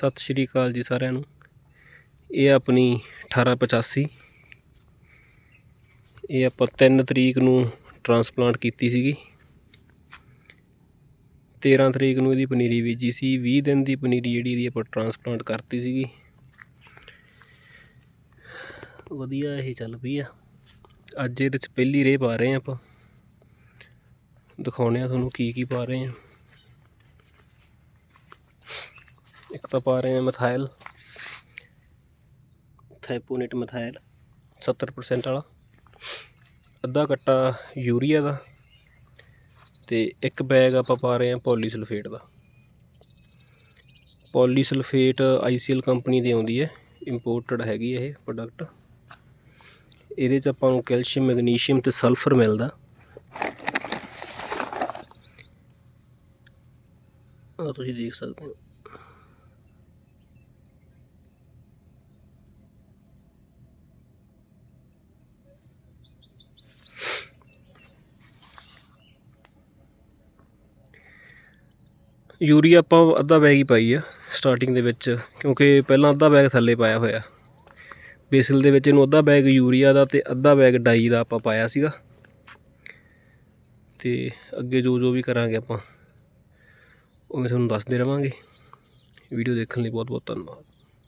ਸਤਿ ਸ਼੍ਰੀ ਅਕਾਲ ਜੀ ਸਾਰਿਆਂ ਨੂੰ। ਇਹ ਆਪਣੀ 1885 ਇਹ ਆਪਾਂ 3 ਤਰੀਕ ਨੂੰ ਟਰਾਂਸਪਲਾਂਟ ਕੀਤੀ ਸੀਗੀ। 13 ਤਰੀਕ ਨੂੰ ਇਹਦੀ ਪਨੀਰੀ ਬੀਜੀ ਸੀ। 20 ਦਿਨ ਦੀ ਪਨੀਰੀ ਜਿਹੜੀ ਇਹਦੀ ਆਪਾਂ ਟਰਾਂਸਪਲਾਂਟ ਕਰਤੀ ਸੀਗੀ। ਵਧੀਆ ਇਹ ਚੱਲ ਪਈ ਆ। ਅੱਜ ਇਹਦੇ ਚ ਪਹਿਲੀ ਰੇ ਪਾ ਰਹੇ ਆ ਆਪਾਂ। ਦਿਖਾਉਣੇ ਆ ਤੁਹਾਨੂੰ ਕੀ ਕੀ ਪਾ ਰਹੇ ਆ। ਇੱਕ ਤਾਂ ਪਾ ਰਹੇ ਆ ਮਥਾਇਲ ਥੈਪੋਨੇਟ ਮਥਾਇਲ 70% ਵਾਲਾ। ਅੱਧਾ ਕੱਟਾ ਯੂਰੀਆ ਦਾ ਤੇ ਇੱਕ ਬੈਗ ਆਪਾਂ ਪਾ ਰਹੇ ਹਾਂ ਪੋਲੀਸਲਫੇਟ ਦਾ। ਪੋਲੀਸਲਫੇਟ ਆਈਸੀਐਲ ਕੰਪਨੀ ਦੀ ਆਉਂਦੀ ਹੈ ਇੰਪੋਰਟਡ ਹੈਗੀ ਇਹ ਪ੍ਰੋਡਕਟ ਇਹਦੇ ਚ ਆਪਾਂ ਨੂੰ ਕੈਲਸ਼ੀਅਮ ਮੈਗਨੀਸ਼ੀਅਮ ਤੇ ਸਲਫਰ ਮਿਲਦਾ। ਤੁਸੀਂ ਦੇਖ ਸਕਦੇ ਹੋ। ਯੂਰੀਆ ਆਪਾਂ ਅੱਧਾ ਬੈਗ ਹੀ ਪਾਈ ਆ ਸਟਾਰਟਿੰਗ ਦੇ ਵਿੱਚ, ਕਿਉਂਕਿ ਪਹਿਲਾਂ ਅੱਧਾ ਬੈਗ ਥੱਲੇ ਪਾਇਆ ਹੋਇਆ। ਬੇਸਲ ਦੇ ਵਿੱਚ ਇਹਨੂੰ ਅੱਧਾ ਬੈਗ ਯੂਰੀਆ ਦਾ ਤੇ ਅੱਧਾ ਬੈਗ ਡਾਈ ਦਾ ਆਪਾਂ ਪਾਇਆ ਸੀਗਾ। ਤੇ ਅੱਗੇ ਜੋ ਜੋ ਵੀ ਕਰਾਂਗੇ ਆਪਾਂ ਉਹ ਮੈਂ ਤੁਹਾਨੂੰ ਦੱਸਦੇ ਰਵਾਂਗੇ। ਵੀਡੀਓ ਦੇਖਣ ਲਈ ਬਹੁਤ ਬਹੁਤ ਧੰਨਵਾਦ।